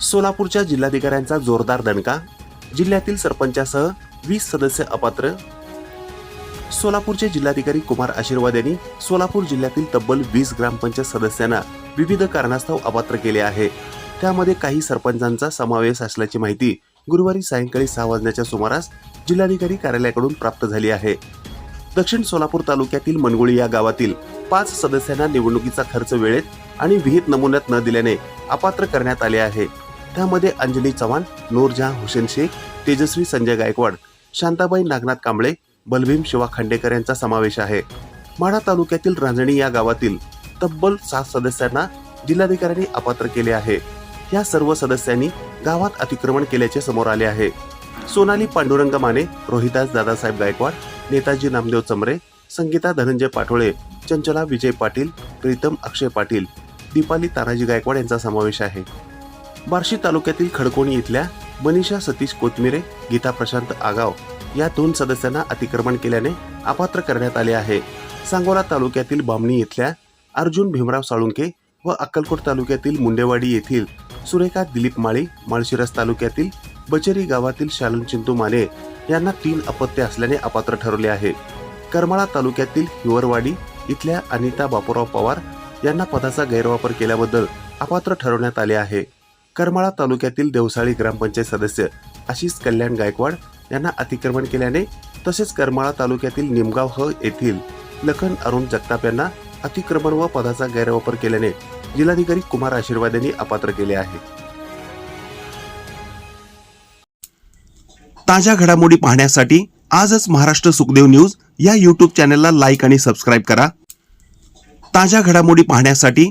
सोलापूरच्या जिल्हाधिकाऱ्यांचा जोरदार दणका जिल्ह्यातील सरपंचासह वीस सदस्य अपात्र. सोलापूरचे जिल्हाधिकारी कुमार आशीर्वाद यांनी सोलापूर जिल्ह्यातील तब्बल वीस ग्रामपंचायत सदस्यांना विविध कारणास्तव अपात्र केले आहे. त्यामध्ये काही सरपंचांचा समावेश असल्याची माहिती गुरुवारी सायंकाळी सहा वाजण्याच्या सुमारास जिल्हाधिकारी कार्यालयाकडून प्राप्त झाली आहे. दक्षिण सोलापूर तालुक्यातील मनगुळी या गावातील पाच सदस्यांना निवडणुकीचा खर्च वेळेत आणि विहित नमुन्यात न दिल्याने अपात्र करण्यात आले आहे. त्यामध्ये अंजली चव्हाण नूरजहां हुसेन शेख तेजस्वी संजय गायकवाड शांताबाई नागनाथ कांबळे बलभीम शिवा खांडेकर यांचा समावेश आहे. माढा तालुक्यातील रांजणी या गावातील तब्बल सात सदस्यांना जिल्हाधिकाऱ्यांनी अपात्र केले आहे. या सर्व सदस्यांनी गावात अतिक्रमण केल्याचे समोर आले आहे. सोनाली पांडुरंग माने रोहिदास दादासाहेब गायकवाड नेताजी नामदेव चमरे संगीता धनंजय पाठोळे चंचला विजय पाटील प्रीतम अक्षय पाटील दीपाली तानाजी गायकवाड यांचा समावेश आहे. बार्शी तालुक्यातील खडकोणी इथल्या मनीषा सतीश कोथमिरे गीता प्रशांत आगाव या दोन सदस्यांना अतिक्रमण केल्याने अपात्र करण्यात आले आहे. सांगोला तालुक्यातील बामणी इथल्या अर्जुन भीमराव साळुंके व अक्कलकोट तालुक्यातील मुंडेवाडी येथील सुरेखा दिलीप माळी माळशिरस तालुक्यातील बचेरी गावातील शालन चिंतू माने यांना तीन अपत्य असल्याने अपात्र ठरवले आहे. करमाळा तालुक्यातील हिवरवाडी इथल्या अनिता बापूराव पवार यांना पदाचा गैरवापर केल्याबद्दल अपात्र ठरवण्यात आले आहे. करमाळा तालुक्यातील देवसाळी ग्रामपंचायत सदस्य आशिष कल्याण गायकवाड यांना अतिक्रमण केल्याने तसेच करमाळा तालुक्यातील निमगाव ह येथील लखन अरुण जगताप यांना अतिक्रमण व पदाचा गैरवापर केल्याने जिल्हाधिकारी कुमार आशीर्वाद यांनी अपात्र केले आहे. ताज्या घडामोडी पाहण्यासाठी आजच महाराष्ट्र सुखदेव न्यूज या यूट्यूब चॅनलला लाईक आणि सबस्क्राईब करा. ताज्या घडामोडी पाहण्यासाठी